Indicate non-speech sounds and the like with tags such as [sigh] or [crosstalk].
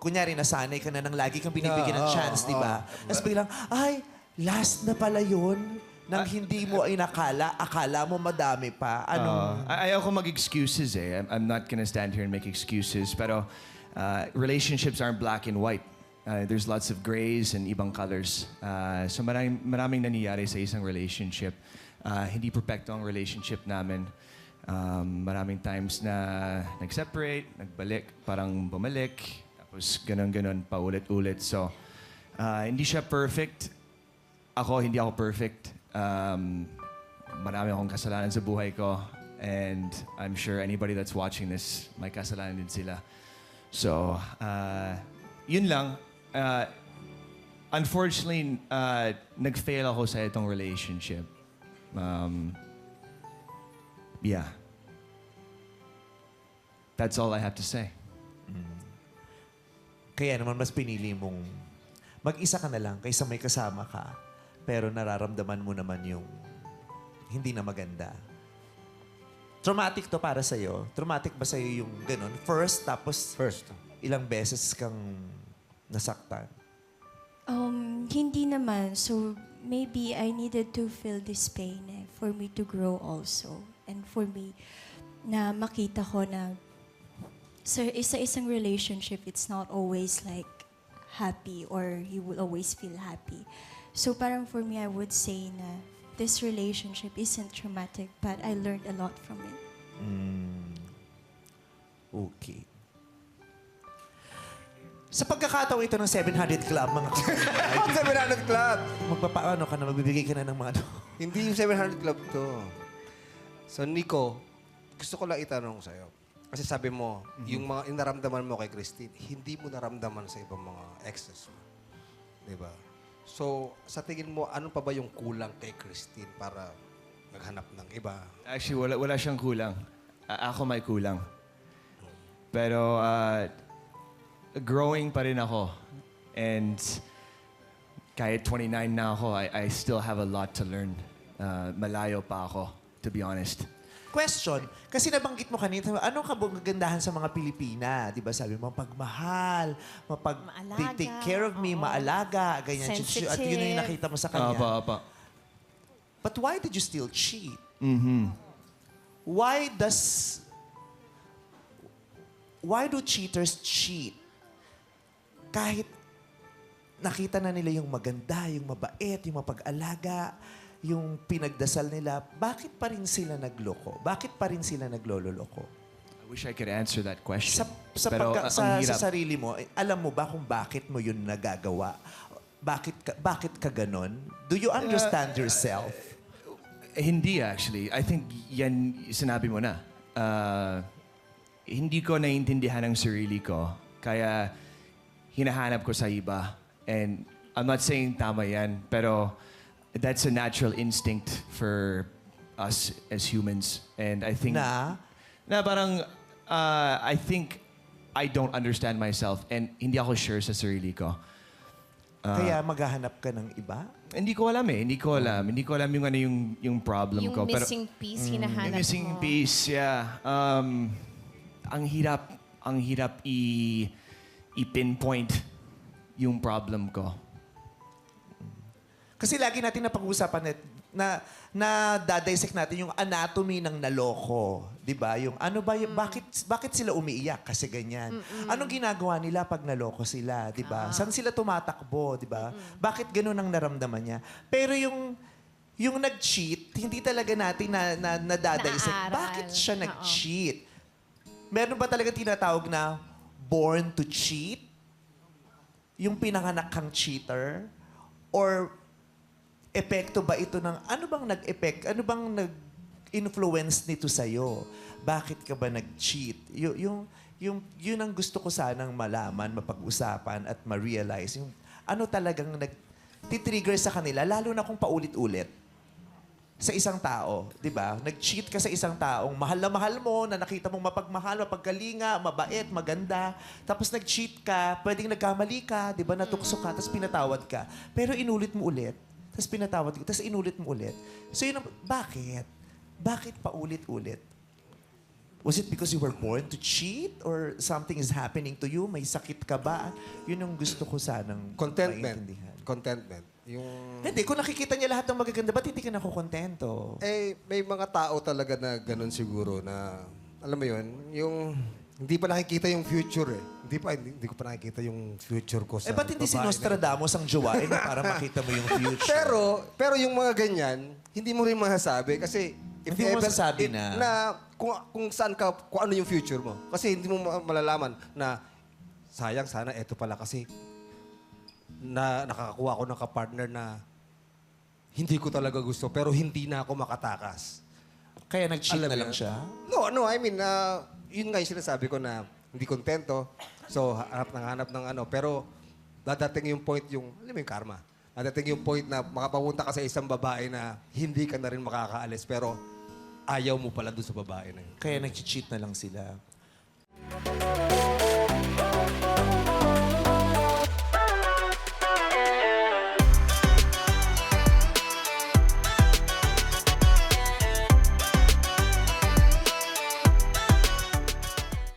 kunyari, nasanay ka na nang lagi kang binibigyan ng Oo, chance, di ba? Tapos biglang, ay, last na pala yun. Nang hindi mo inakala, akala mo madami pa. Ano? Uh, ay- ayaw ko mag-excuses eh. I'm, I'm not gonna stand here and make excuses. Pero uh, relationships aren't black and white. Uh, there's lots of grays and ibang colors. Uh, so maraming, maraming nangyayari sa isang relationship. Uh, hindi perfecto ang relationship namin. Um, maraming times na nag-separate, nagbalik, parang bumalik, tapos ganun-ganun, paulit-ulit. So, uh, hindi siya perfect. Ako, hindi ako perfect. Um, marami akong kasalanan sa buhay ko. And I'm sure anybody that's watching this, may kasalanan din sila. So, uh, yun lang. Uh, unfortunately, uh, nag-fail ako sa itong relationship. Um, yeah. That's all I have to say. Kaya naman mas pinili mong mag-isa ka na lang kaysa may kasama ka. Pero nararamdaman mo naman yung hindi na maganda. Traumatic to para sa'yo? Traumatic ba sa'yo yung ganun? First, tapos First. ilang beses kang nasaktan? Um, hindi naman. So, maybe I needed to feel this pain eh, for me to grow also. And for me, na makita ko na sa isa-isang relationship, it's not always like happy or you will always feel happy. So parang for me, I would say na this relationship isn't traumatic, but I learned a lot from it. Okay. Sa pagkakataon ito ng 700 Club, mga [laughs] Ang 700 Club! magpapaano ka na, magbibigay ka na ng mga ano. Hindi yung 700 Club to. So, Nico, gusto ko lang itanong sa'yo. Kasi sabi mo, yung mga inaramdaman mo kay Christine, hindi mo naramdaman sa ibang mga exes mo. Di ba? So, sa tingin mo, ano pa ba yung kulang kay Christine para maghanap ng iba? Actually, wala, wala siyang kulang. A- ako may kulang. Pero uh, growing pa rin ako. And kahit 29 na ako, I, I still have a lot to learn. Uh, malayo pa ako, to be honest. Question, kasi nabanggit mo kanina, anong kagandahan sa mga Pilipina? Di ba sabi mo, pagmahal, mapag Maalaga, take care of me, oo. maalaga, ganyan. At yun yung Sensitive. nakita mo sa kanya. Apa, apa. But why did you still cheat? Mm-hmm. Why does... Why do cheaters cheat? Kahit nakita na nila yung maganda, yung mabait, yung mapag-alaga, yung pinagdasal nila, bakit pa rin sila nagloko? Bakit pa rin sila naglololoko? I wish I could answer that question. Sa, sa, Pero pagka- sa, sa sarili mo, eh, alam mo ba kung bakit mo yun nagagawa? Bakit ka, bakit ka ganon? Do you understand yourself? Eh, Hindi actually. I think yan sinabi mo na. Uh, hindi ko naiintindihan ang sarili ko. Kaya hinahanap ko sa iba. And I'm not saying tama yan, pero that's a natural instinct for us as humans. And I think... Na? Na parang, uh, I think I don't understand myself and hindi ako sure sa sarili ko. Kaya maghahanap ka ng iba? Hindi ko alam eh. Hindi ko alam. Hindi ko alam yung ano yung, yung problem Yung ko. Pero- missing piece, Yung hinahanap missing mo. piece, yeah. Um, ang hirap, ang hirap i, i-pinpoint yung problem ko. Kasi lagi natin napag-uusapan na, na, na dadissect natin yung anatomy ng naloko. Di ba? Yung ano ba, yung, bakit, bakit sila umiiyak? Kasi ganyan. Anong ginagawa nila pag naloko sila? Di ba? Saan sila tumatakbo? Di ba? Bakit ganun ang naramdaman niya? Pero yung yung nag-cheat, hindi talaga natin na, na, nadadissect. Naaral. Bakit siya Oo. nag-cheat? Meron ba talaga tinatawag na born to cheat? Yung pinanganak kang cheater? Or epekto ba ito ng, ano bang nag-epek, ano bang nag-influence nito sa'yo? Bakit ka ba nag-cheat? Y- yung, yung, yun ang gusto ko sanang malaman, mapag-usapan at ma-realize. Yung, ano talagang nag-trigger sa kanila, lalo na kung paulit-ulit sa isang tao, 'di ba? Nag-cheat ka sa isang taong mahal na mahal mo, na nakita mong mapagmahal, mapagkalinga, mabait, maganda. Tapos nag-cheat ka, pwedeng nagkamali ka, 'di ba? Natukso ka, tapos pinatawad ka. Pero inulit mo ulit, tapos pinatawad ka, tapos inulit mo ulit. So yun, ang- bakit? Bakit pa ulit-ulit? Was it because you were born to cheat? Or something is happening to you? May sakit ka ba? Yun ang gusto ko sanang Contentment. maintindihan. Contentment. Yung... Hindi, kung nakikita niya lahat ng magaganda, ba't hindi ka nakukontento? Eh, may mga tao talaga na ganun siguro na, alam mo yun, yung hindi pa nakikita yung future eh. Hindi pa, hindi, hindi ko pa nakikita yung future ko sa Eh, ba't hindi si babae na yun. Nostradamus ang jowain mo para makita mo yung future? [laughs] Pero, pero yung mga ganyan, hindi mo rin masasabi kasi if Hindi mo ever- masasabi na- kung, kung saan ka, kung ano yung future mo. Kasi hindi mo ma- malalaman na sayang sana eto pala kasi na nakakakuha ko ng kapartner na hindi ko talaga gusto pero hindi na ako makatakas. Kaya nag-cheat Alam na mo lang yun? siya? No, no, I mean, uh, yun nga yung sinasabi ko na hindi kontento. So, hanap ng hanap ng ano. Pero, dadating yung point yung, alam mo yung karma. Dadating yung point na makapapunta ka sa isang babae na hindi ka na rin makakaalis. Pero, ayaw mo pala doon sa babae na yun. Kaya nag-cheat na lang sila.